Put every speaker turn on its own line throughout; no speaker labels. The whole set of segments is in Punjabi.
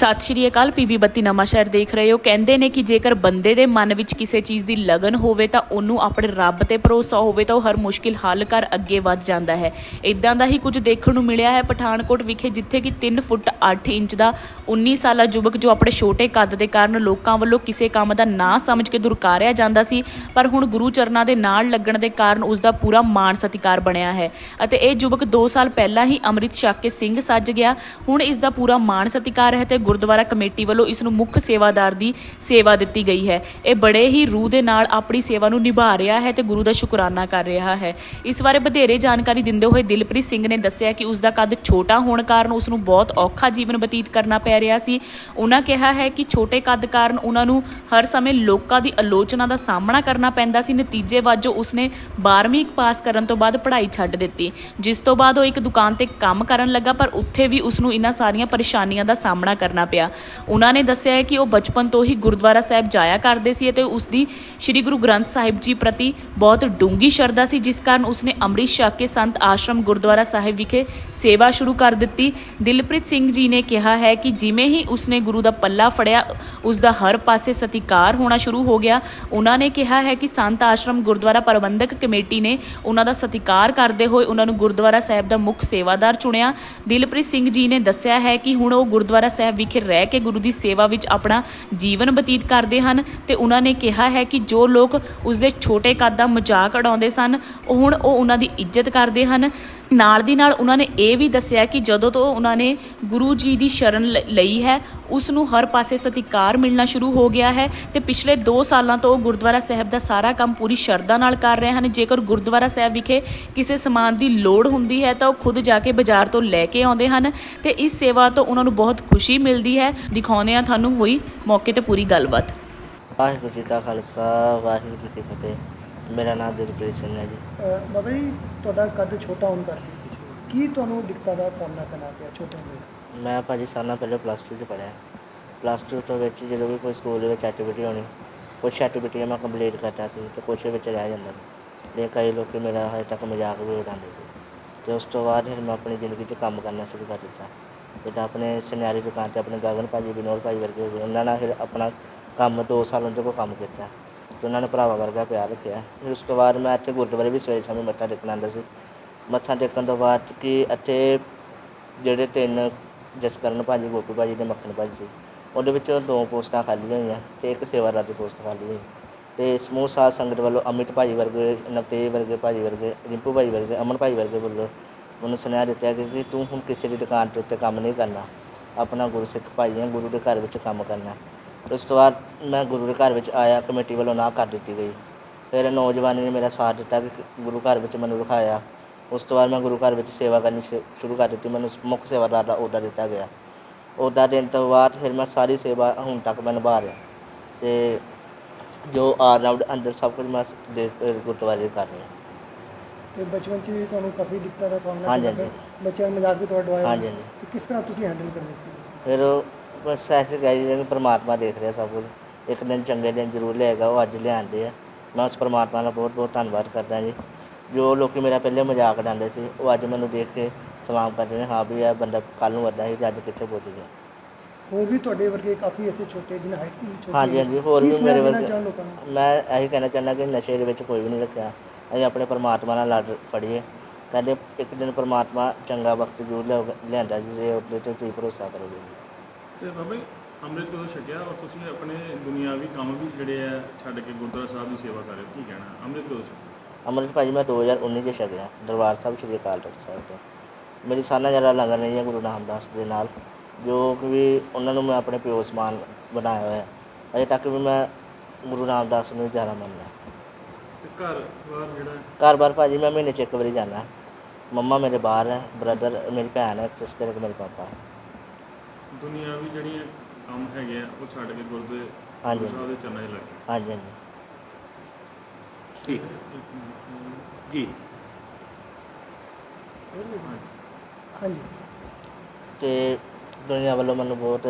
ਸਤਿ ਸ਼੍ਰੀ ਅਕਾਲ, ਪੀਬੀ ਬੱਤੀ ਨਵਾਂ ਸ਼ਹਿਰ ਦੇਖ ਰਹੇ ਹੋ। ਕਹਿੰਦੇ ਨੇ ਕਿ ਜੇਕਰ ਬੰਦੇ ਦੇ ਮਨ ਵਿੱਚ ਕਿਸੇ ਚੀਜ਼ ਦੀ ਲਗਨ ਹੋਵੇ ਤਾਂ ਉਹਨੂੰ ਆਪਣੇ ਰੱਬ ਤੇ ਭਰੋਸਾ ਹੋਵੇ ਤਾਂ ਉਹ ਹਰ ਮੁਸ਼ਕਿਲ ਹੱਲ ਕਰ ਅੱਗੇ ਵੱਧ ਜਾਂਦਾ ਹੈ। ਇਦਾਂ ਦਾ ਹੀ ਕੁਝ ਦੇਖਣ ਨੂੰ ਮਿਲਿਆ ਹੈ ਪਠਾਨਕੋਟ ਵਿਖੇ, ਜਿੱਥੇ ਕਿ 3 ਫੁੱਟ 8 ਇੰਚ ਦਾ 19 ਸਾਲਾ ਯੁਵਕ ਜੋ ਆਪਣੇ ਛੋਟੇ ਕੱਦ ਦੇ ਕਾਰਨ ਲੋਕਾਂ ਵੱਲੋਂ ਕਿਸੇ ਕੰਮ ਦਾ ਨਾ ਸਮਝ ਕੇ ਦੁਰਕਾਰਿਆ ਜਾਂਦਾ ਸੀ, ਪਰ ਹੁਣ ਗੁਰੂ ਚਰਨਾਂ ਦੇ ਨਾਲ ਲੱਗਣ ਦੇ ਕਾਰਨ ਉਸ ਦਾ ਪੂਰਾ ਮਾਣ ਸਤਿਕਾਰ ਬਣਿਆ ਹੈ। ਅਤੇ ਇਹ ਯੁਵਕ 2 ਸਾਲ ਪਹਿਲਾਂ ਹੀ ਅੰਮ੍ਰਿਤ ਛਕ ਕੇ ਸਿੰਘ ਸੱਜ ਗਿਆ। ਹੁਣ ਇਸ ਦਾ ਪੂਰਾ ਮਾਣ ਸਤਿਕਾਰ ਹੈ ਤੇ ਗੁਰਦੁਆਰਾ ਕਮੇਟੀ ਵੱਲੋਂ ਇਸ ਨੂੰ ਮੁੱਖ ਸੇਵਾਦਾਰ ਦੀ ਸੇਵਾ ਦਿੱਤੀ ਗਈ ਹੈ। ਇਹ ਬੜੇ ਹੀ ਰੂਹ ਦੇ ਨਾਲ ਆਪਣੀ ਸੇਵਾ ਨੂੰ ਨਿਭਾ ਰਿਹਾ ਹੈ ਤੇ ਗੁਰੂ ਦਾ ਸ਼ੁਕਰਾਨਾ ਕਰ ਰਿਹਾ ਹੈ। ਇਸ ਬਾਰੇ ਵਧੇਰੇ ਜਾਣਕਾਰੀ ਦਿੰਦੇ ਹੋਏ ਦਿਲਪ੍ਰੀਤ ਸਿੰਘ ਨੇ ਦੱਸਿਆ ਕਿ ਉਸ ਦਾ ਕੱਦ ਛੋਟਾ ਹੋਣ ਕਾਰਨ ਉਸ ਨੂੰ ਬਹੁਤ ਔਖਾ ਜੀਵਨ ਬਤੀਤ ਕਰਨਾ ਪੈ ਰਿਹਾ ਸੀ। ਉਹਨਾਂ ਕਿਹਾ ਹੈ ਕਿ ਛੋਟੇ ਕੱਦ ਕਾਰਨ ਉਹਨਾਂ ਨੂੰ ਹਰ ਸਮੇਂ ਲੋਕਾਂ ਦੀ ਆਲੋਚਨਾ ਦਾ ਸਾਹਮਣਾ ਕਰਨਾ ਪੈਂਦਾ ਸੀ। ਨਤੀਜੇ ਵਜੋਂ ਉਸਨੇ 12ਵੀਂ ਪਾਸ ਕਰਨ ਤੋਂ ਬਾਅਦ ਪੜ੍ਹਾਈ ਛੱਡ ਦਿੱਤੀ। ਜਿਸ ਤੋਂ ਬਾਅਦ ਉਹ ਇੱਕ ਦੁਕਾਨ ਤੇ ਕੰਮ ਕਰਨ ਲੱਗਾ, ਪਰ ਉੱਥੇ ਵੀ ਉਸ ਨੂੰ ਇਹਨਾਂ ਸਾਰੀਆਂ ਪਰੇਸ਼ਾਨੀਆਂ ਦਾ ਸਾਹਮਣਾ ਕਰਨਾ ਪਿਆ। ਉਹਨਾਂ ਨੇ ਦੱਸਿਆ ਹੈ ਕਿ ਉਹ ਬਚਪਨ ਤੋਂ ਹੀ ਗੁਰਦੁਆਰਾ ਸਾਹਿਬ ਜਾਇਆ ਕਰਦੇ ਸੀ ਅਤੇ ਉਸ ਦੀ ਸ੍ਰੀ ਗੁਰੂ ਗ੍ਰੰਥ ਸਾਹਿਬ ਜੀ ਪ੍ਰਤੀ ਬਹੁਤ ਡੂੰਗੀ ਸ਼ਰਧਾ ਸੀ, ਜਿਸ ਕਾਰਨ ਉਸਨੇ ਅੰਮ੍ਰਿਤ ਛਕ ਕੇ ਸੰਤ ਆਸ਼ਰਮ ਗੁਰਦੁਆਰਾ ਸਾਹਿਬ ਵਿਖੇ ਸੇਵਾ ਸ਼ੁਰੂ ਕਰ ਦਿੱਤੀ। ਦਿਲਪ੍ਰੀਤ ਸਿੰਘ ਜੀ ਨੇ ਕਿਹਾ ਹੈ ਕਿ ਜਿਵੇਂ ਹੀ ਉਸਨੇ ਗੁਰੂ ਦਾ ਪੱਲਾ ਫੜਿਆ, ਉਸ ਦਾ ਹਰ ਪਾਸੇ ਸਤਿਕਾਰ ਹੋਣਾ ਸ਼ੁਰੂ ਹੋ ਗਿਆ। ਉਹਨਾਂ ਨੇ ਕਿਹਾ ਹੈ ਕਿ ਸੰਤ ਆਸ਼ਰਮ ਗੁਰਦੁਆਰਾ ਪ੍ਰਬੰਧਕ ਕਮੇਟੀ ਨੇ ਉਹਨਾਂ ਦਾ ਸਤਿਕਾਰ ਕਰਦੇ ਹੋਏ ਉਹਨਾਂ ਨੂੰ ਗੁਰਦੁਆਰਾ ਸਾਹਿਬ ਦਾ ਮੁੱਖ ਸੇਵਾਦਾਰ ਚੁਣਿਆ। ਦਿਲਪ੍ਰੀਤ ਸਿੰਘ ਜੀ ਨੇ ਦੱਸਿਆ ਹੈ ਕਿ ਹੁਣ ਉਹ ਗੁਰਦੁਆਰਾ ਸਾਹਿਬ ਵਿਖੇ ਰਹਿ ਕੇ ਗੁਰੂ ਦੀ ਸੇਵਾ ਵਿੱਚ ਆਪਣਾ ਜੀਵਨ ਬਤੀਤ ਕਰਦੇ ਹਨ ਤੇ ਉਹਨਾਂ ਨੇ ਕਿਹਾ ਹੈ ਕਿ ਜੋ ਲੋਕ ਉਸ ਦੇ ਛੋਟੇ ਕੱਦ ਦਾ ਮਜ਼ਾਕ ਉਡਾਉਂਦੇ ਸਨ, ਉਹ ਹੁਣ ਉਹ ਉਹਨਾਂ ਦੀ ਇੱਜ਼ਤ ਕਰਦੇ ਹਨ। ਨਾਲ ਦੀ ਨਾਲ ਉਹਨਾਂ ਨੇ ਇਹ ਵੀ ਦੱਸਿਆ ਕਿ ਜਦੋਂ ਤੋਂ ਉਹਨਾਂ ਨੇ ਗੁਰੂ ਜੀ ਦੀ ਸ਼ਰਨ ਲ- ਲਈ ਹੈ ਉਸ ਨੂੰ ਹਰ ਪਾਸੇ ਸਤਿਕਾਰ ਮਿਲਣਾ ਸ਼ੁਰੂ ਹੋ ਗਿਆ ਹੈ ਤੇ ਪਿਛਲੇ 2 ਸਾਲਾਂ ਤੋਂ ਉਹ ਗੁਰਦੁਆਰਾ ਸਾਹਿਬ ਦਾ ਸਾਰਾ ਕੰਮ ਪੂਰੀ ਸ਼ਰਧਾ ਨਾਲ ਕਰ ਰਹੇ ਹਨ। ਜੇਕਰ ਗੁਰਦੁਆਰਾ ਸਾਹਿਬ ਵਿਖੇ ਕਿਸੇ ਸਮਾਨ ਦੀ ਲੋੜ ਹੁੰਦੀ ਹੈ ਤਾਂ ਉਹ ਖੁਦ ਜਾ ਕੇ ਬਾਜ਼ਾਰ ਤੋਂ ਲੈ ਕੇ ਆਉਂਦੇ ਹਨ ਤੇ ਇਸ ਸੇਵਾ ਤੋਂ ਉਹਨਾਂ ਨੂੰ ਬਹੁਤ ਖੁਸ਼ੀ ਮਿਲ ਮਿਲਦੀ ਹੈ ਦਿਖਾਉਂਦੇ ਆ ਤੁਹਾਨੂੰ ਹੋਈ ਮੌਕੇ ਤੇ ਪੂਰੀ ਗੱਲਬਾਤ।
ਵਾਹਿਗੁਰੂ ਜੀ ਕਾ ਖਾਲਸਾ ਵਾਹਿਗੁਰੂ ਜੀ ਕੀ ਫਤਿਹ। ਮੇਰਾ ਨਾਮ ਦਿਲਪ੍ਰੀਤ ਸਿੰਘ ਹੈ ਜੀ।
ਬਾਬਾ ਜੀ ਤੁਹਾਡਾ ਕੱਦ ਛੋਟਾ ਹੋਣ ਕਰਕੇ ਕੀ ਤੁਹਾਨੂੰ ਦਿੱਕਤਾਂ ਦਾ ਸਾਹਮਣਾ ਕਰਨਾ ਪਿਆ ਛੋਟੇ ਹੁੰਦੇ
ਮੈਂ ਭਾਜੀ ਸਾਲਾਂ ਪਹਿਲੇ ਪਲੱਸ 2 ਚ ਪੜ੍ਹਿਆ। ਪਲੱਸ 2 ਤੋਂ ਵਿੱਚ ਜਦੋਂ ਵੀ ਕੋਈ ਸਕੂਲ ਦੇ ਵਿੱਚ ਐਕਟੀਵਿਟੀ ਹੋਣੀ ਕੁਛ ਐਕਟੀਵਿਟੀਆਂ ਮੈਂ ਕੰਪਲੀਟ ਕਰਦਾ ਸੀ ਤੇ ਕੁਛ ਵਿੱਚ ਰਹਿ ਜਾਂਦਾ ਸੀ। ਤੇ ਕਈ ਲੋਕ ਮੇਰਾ ਹਜੇ ਤੱਕ ਮਜ਼ਾਕ ਵੀ ਉਡਾਉਂਦੇ ਸੀ। ਤੇ ਉਸ ਤੋਂ ਬਾਅਦ ਫਿਰ ਮੈਂ ਆਪਣੀ ਜ਼ਿੰਦਗੀ 'ਚ ਕੰਮ ਕਰਨਾ ਸ਼ੁਰੂ ਕਰ ਦਿੱਤਾ। ਜਿੱਦਾਂ ਆਪਣੇ ਸੁਨਿਆਰੀ ਦੁਕਾਨ ਤੇ ਆਪਣੇ ਗਗਨ ਭਾਜੀ, ਵਿਨੋਦ ਭਾਜੀ ਵਰਗੇ ਹੋ ਗਏ ਉਹਨਾਂ ਨਾਲ ਫਿਰ ਆਪਣਾ ਕੰਮ 2 ਸਾਲ ਉਹਨਾਂ ਕੋਲ ਕੰਮ ਕੀਤਾ ਤੇ ਉਹਨਾਂ ਨੇ ਭਰਾਵਾਂ ਵਰਗਾ ਪਿਆਰ ਰੱਖਿਆ। ਫਿਰ ਉਸ ਤੋਂ ਬਾਅਦ ਮੈਂ ਇੱਥੇ ਗੁਰਦੁਆਰੇ ਵੀ ਸਵੇਰੇ ਸ਼ਾਮੀ ਮੱਥਾ ਟੇਕਣ ਆਉਂਦਾ ਸੀ। ਮੱਥਾ ਟੇਕਣ ਤੋਂ ਬਾਅਦ ਕਿ ਇੱਥੇ ਜਿਹੜੇ ਤਿੰਨ ਜਸਕਰਨ ਭਾਜੀ, ਗੋਪੀ ਭਾਜੀ ਤੇ ਮੱਖਣ ਭਾਜੀ ਸੀ, ਉਹਦੇ ਵਿੱਚੋਂ ਦੋ ਪੋਸਟਾਂ ਖਾਲੀ ਹੋਈਆਂ ਤੇ ਇੱਕ ਸੇਵਾਦਾਰ ਦੀ ਪੋਸਟ ਖਾਲੀ ਹੋਈ। ਤੇ ਸਮੂਹ ਸਾਧ ਸੰਗਤ ਵੱਲੋਂ ਅਮਿਤ ਭਾਜੀ ਵਰਗੇ, ਨਵਤੇਜ ਵਰਗੇ ਭਾਜੀ ਵਰਗੇ, ਰਿੰਪੂ ਭਾਜੀ ਵਰਗੇ, ਅਮਨ ਭਾਜੀ ਵਰਗੇ ਵੱਲੋਂ ਮੈਨੂੰ ਸੁਨੇਹਾ ਦਿੱਤਾ ਕਿ ਕਿ ਤੂੰ ਹੁਣ ਕਿਸੇ ਦੀ ਦੁਕਾਨ ਦੇ ਉੱਤੇ ਕੰਮ ਨਹੀਂ ਕਰਨਾ। ਆਪਣਾ ਗੁਰਸਿੱਖ ਭਾਈ ਹੈ, ਗੁਰੂ ਦੇ ਘਰ ਵਿੱਚ ਕੰਮ ਕਰਨਾ। ਉਸ ਤੋਂ ਬਾਅਦ ਮੈਂ ਗੁਰੂ ਦੇ ਘਰ ਵਿੱਚ ਆਇਆ, ਕਮੇਟੀ ਵੱਲੋਂ ਨਾ ਕਰ ਦਿੱਤੀ ਗਈ। ਫਿਰ ਨੌਜਵਾਨੀ ਨੇ ਮੇਰਾ ਸਾਥ ਦਿੱਤਾ ਕਿ ਗੁਰੂ ਘਰ ਵਿੱਚ ਮੈਨੂੰ ਰਖਾਇਆ। ਉਸ ਤੋਂ ਬਾਅਦ ਮੈਂ ਗੁਰੂ ਘਰ ਵਿੱਚ ਸੇਵਾ ਕਰਨੀ ਸ਼ੁ- ਸ਼ੁਰੂ ਕਰ ਦਿੱਤੀ। ਮੈਨੂੰ ਮੁੱਖ ਸੇਵਾਦਾਰ ਦਾ ਅਹੁਦਾ ਦਿੱਤਾ ਗਿਆ। ਅਹੁਦਾ ਦੇਣ ਤੋਂ ਬਾਅਦ ਫਿਰ ਮੈਂ ਸਾਰੀ ਸੇਵਾ ਹੁਣ ਤੱਕ ਮੈਂ ਨਿਭਾ ਰਿਹਾ। ਤੇ ਜੋ ਆਲ ਰਾਊਂਡ ਅੰਦਰ ਸਭ ਕੁਝ ਮੈਂ ਦੇ, ਗੁਰਦੁਆਰੇ ਕਰ ਰਿਹਾ।
ਤੇ ਬਚਪਨ 'ਚ ਵੀ ਤੁਹਾਨੂੰ ਕਾਫੀ ਦਿੱਕਤਾਂ ਦਾ ਸਾਹਮਣਾ
ਹਾਂਜੀ,
ਕਰਨਾ ਪਿਆ। ਬੱਚਿਆਂ ਨੂੰ ਮਜ਼ਾਕ ਵੀ ਤੁਹਾਡਾ ਡਵਾਇਆ
ਹਾਂਜੀ, ਹਾਂਜੀ।
ਤੇ ਕਿਸ ਤਰ੍ਹਾਂ ਤੁਸੀਂ ਹੈਂਡਲ ਕਰਦੇ ਸੀ?
ਫਿਰ ਉਹ ਬਸ ਐਸੇ ਰਹੇ ਕਿ ਪ੍ਰਮਾਤਮਾ ਦੇਖ ਰਿਹਾ ਸਭ ਕੁਝ। ਇੱਕ ਦਿਨ ਚੰਗੇ ਦਿਨ ਜ਼ਰੂਰ ਲਿਆਏਗਾ ਉਹ ਅੱਜ ਲਿਆਂਦੇ ਆ। ਮੈਂ ਉਸ ਪ੍ਰਮਾਤਮਾ ਦਾ ਬਹੁਤ ਬਹੁਤ ਧੰਨਵਾਦ ਕਰਦਾ ਜੀ। ਜੋ ਲੋਕੀ ਮੇਰਾ ਪਹਿਲੇ ਮਜ਼ਾਕ ਉਡਾਉਂਦੇ ਸੀ ਉਹ ਅੱਜ ਮੈਨੂੰ ਦੇਖ ਕੇ ਸਲਾਮ ਕਰਦੇ ਨੇ ਹਾਂ ਵੀ ਇਹ ਬੰਦਾ ਕੱਲ ਨੂੰ ਵੱਡਾ ਸੀ ਤੇ ਅੱਜ ਕਿੱਥੇ ਪਹੁੰਚ ਗਿਆ।
ਹੋਰ ਵੀ ਤੁਹਾਡੇ ਵਰਗੇ ਕਾਫੀ ਐਸੇ ਛੋਟੇ ਜਿਹਨਾਂ ਹਾਈਟ ਵੀ ਛੋਟੀ
ਹਾਂਜੀ। ਹਾਂਜੀ ਹੋਰ ਵੀ ਮੇਰੇ ਵਰਗੇ
ਚਾਹੋ ਲੋਕਾਂ ਨੂੰ
ਮੈਂ ਇਹੀ ਕਹਿਣਾ ਚਾਹੁੰਦਾ ਕਿ ਨਸ਼ੇ ਦੇ ਵਿੱਚ ਕੋਈ ਵੀ ਨਹੀਂ ਰੱਖਿਆ। ਅਸੀਂ ਆਪਣੇ ਪਰਮਾਤਮਾ ਨਾਲ ਲੜ ਫੜੀਏ ਕਹਿੰਦੇ ਇੱਕ ਦਿਨ ਪਰਮਾਤਮਾ ਚੰਗਾ ਵਕਤ ਜ਼ਰੂਰ ਲਿਆਊਗਾ- ਲਿਆਂਦਾ ਜੀ ਉਹਦੇ ਤੇ ਤੁਸੀਂ ਭਰੋਸਾ ਕਰੋਗੇ ਜੀ।
ਤੇ ਬਾਬਾ ਜੀ ਅੰਮ੍ਰਿਤ ਕਦੋਂ ਛਕਿਆ? ਔਰ ਤੁਸੀਂ ਆਪਣੇ ਦੁਨਿਆਵੀ ਕੰਮ ਵੀ ਜਿਹੜੇ ਆ ਛੱਡ ਕੇ ਗੁਰਦੁਆਰਾ ਸਾਹਿਬ ਦੀ ਸੇਵਾ ਕਰ ਰਹੇ ਹੋ ਕੀ ਕਹਿਣਾ? ਅੰਮ੍ਰਿਤ ਕਦੋਂ ਛਕਿਆ?
ਅੰਮ੍ਰਿਤ ਭਾਜੀ ਮੈਂ 2019 ਚ ਛਕਿਆ। ਦਰਬਾਰ ਸਾਹਿਬ ਸ਼੍ਰੀ ਅਕਾਲ ਤਖਤ ਸਾਹਿਬ ਤੋਂ। ਮੇਰੀ ਸਾਨਾ ਜਰਾ ਲੰਗਰ ਨਹੀਂ ਹੈ ਗੁਰੂ ਨਾਮਦਾਸ ਦੇ ਨਾਲ ਜੋ ਕਿ ਵੀ ਉਹਨਾਂ ਨੂੰ ਮੈਂ ਆਪਣੇ ਪਿਓ ਸਮਾਨ ਬਣਾਇਆ ਹੋਇਆ। ਅਜੇ ਤੱਕ ਵੀ ਮੈਂ ਗੁਰੂ ਨਾਮਦਾਸ ਨੂੰ ਜ਼ਿਆਦਾ ਮੰਨਦਾ।
ਘਰ ਬਾਹਰ ਜਿਹੜਾ
ਘਰ ਬਾਰ ਭਾਜੀ ਮੈਂ ਮਹੀਨੇ 'ਚ ਇੱਕ ਵਾਰੀ ਜਾਂਦਾ। ਮੰਮਾ ਮੇਰੇ ਬਾਹਰ ਹੈ ਬ੍ਰਦਰ ਮੇਰੀ ਭੈਣ ਹੈ ਸਿਸਟਰ ਇੱਕ ਮੇਰੇ ਪਾਪਾ
ਦੁਨਿਆਵੀ ਜਿਹੜੀਆਂ ਕੰਮ ਹੈਗੇ ਆ ਉਹ ਛੱਡ ਕੇ ਗੁਰਦੇ
ਹਾਂਜੀ।
ਗੁਰੂ ਸਾਹਿਬ ਦੇ ਚਰਨਾਂ 'ਚ ਲੱਗੇ
ਹਾਂਜੀ ਹਾਂਜੀ।
ਠੀਕ ਜੀ।
ਹਾਂਜੀ।
ਤੇ ਦੁਨੀਆ ਵੱਲੋਂ ਮੈਨੂੰ ਬਹੁਤ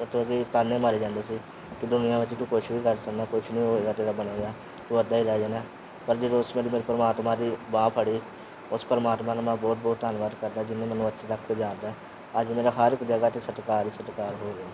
ਮਤਲਬ ਕਿ ਤਾਨੇ ਮਾਰੇ ਜਾਂਦੇ ਸੀ ਕਿ ਦੁਨੀਆ ਵਿੱਚ ਤੂੰ ਕੁਝ ਵੀ ਕਰ ਸਕਦਾ ਕੁਝ ਨਹੀਂ ਹੋਏਗਾ ਤੇਰਾ ਬਣੇਗਾ। ਤੂੰ ਅੱਧਾ ਹੀ ਰਹਿ ਜਾਣਾ। ਪਰ ਜਦੋਂ ਉਸ ਵੇਲੇ ਮੇਰੇ ਪਰਮਾਤਮਾ ਦੀ ਬਾਹ ਫੜੀ, ਉਸ ਪਰਮਾਤਮਾ ਦਾ ਮੈਂ ਬਹੁਤ ਬਹੁਤ ਧੰਨਵਾਦ ਕਰਦਾ, ਜਿਹਨੇ ਮੈਨੂੰ ਇੱਥੇ ਤੱਕ ਪਹੁੰਚਾਇਆ ਅੱਜ ਮੇਰਾ ਹਰ ਇੱਕ ਜਗ੍ਹਾ ਤੇ ਸਤਿਕਾਰ ਹੀ ਸਤਿਕਾਰ ਹੋ ਰਿਹਾ